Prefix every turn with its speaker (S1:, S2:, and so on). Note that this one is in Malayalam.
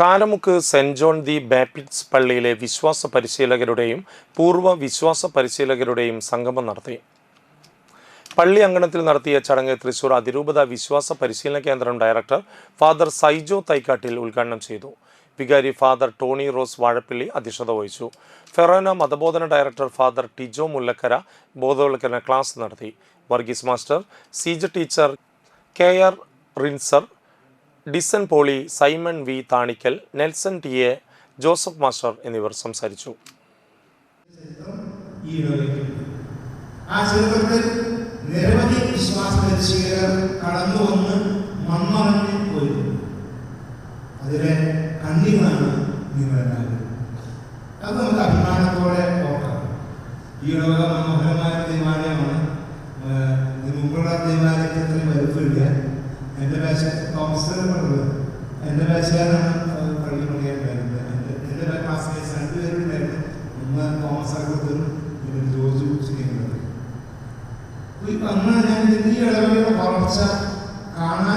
S1: Kalamukku saint John the Baptist പള്ളിയിലെ വിശ്വാസ പരിശീലകരുടെയും പൂർവ വിശ്വാസ പരിശീലകരുടെയും സംഗമം നടത്തി. പള്ളി അങ്കണത്തിൽ നടത്തിയ ചടങ്ങ് തൃശൂർ അതിരൂപത വിശ്വാസ പരിശീലന കേന്ദ്രം ഡയറക്ടർ ഫാദർ സൈജോ തൈക്കാട്ടിൽ ഉദ്ഘാടനം ചെയ്തു. വികാരി ഫാദർ ടോണി റോസ് വാഴപ്പള്ളി അധ്യക്ഷത വഹിച്ചു. ഫെറോന മതബോധന ഡയറക്ടർ ഫാദർ ടിജോ മുല്ലക്കര ബോധവൽക്കരണ ക്ലാസ് നടത്തി. Varghese master Seeja teacher K R റിൻസർ ഡിസൻ Poly Simon V Thanikkal Nelson T A Joseph master എന്നിവർ സംസാരിച്ചു.
S2: ആ ചരിത്രത്തിൽ നിരവധി വിശ്വാസ പരിശീലകർ കടന്നു വന്ന് മൺമറഞ്ഞ് പോയി അതിലെ കണ്ണികളാണ് നിങ്ങളെല്ലാവരും അത് നമുക്ക് അഭിമാനത്തോടെ ഓർക്കാം. ഈ ലോക മനോഹരമായ തീരുമാനമാണ് മുമ്പുള്ള തീരുമാനത്തിൽ ഇതിന് എന്റെ വേശ തോമസ്കരമുള്ളത് എന്റെ വേശകാരാണ് പള്ളി പണിയുണ്ടായിരുന്നത് എന്റെ എന്റെ ക്ലാസ്സിലേക്ക് രണ്ടുപേരുണ്ടായിരുന്നു ഒന്ന് തോമസ് അഗത്തരും പിന്നെ ജോർജ് ചെയ്യുന്നത് അന്ന് ഞാൻ ഈ ഇളവയുടെ വളർച്ച കാണാൻ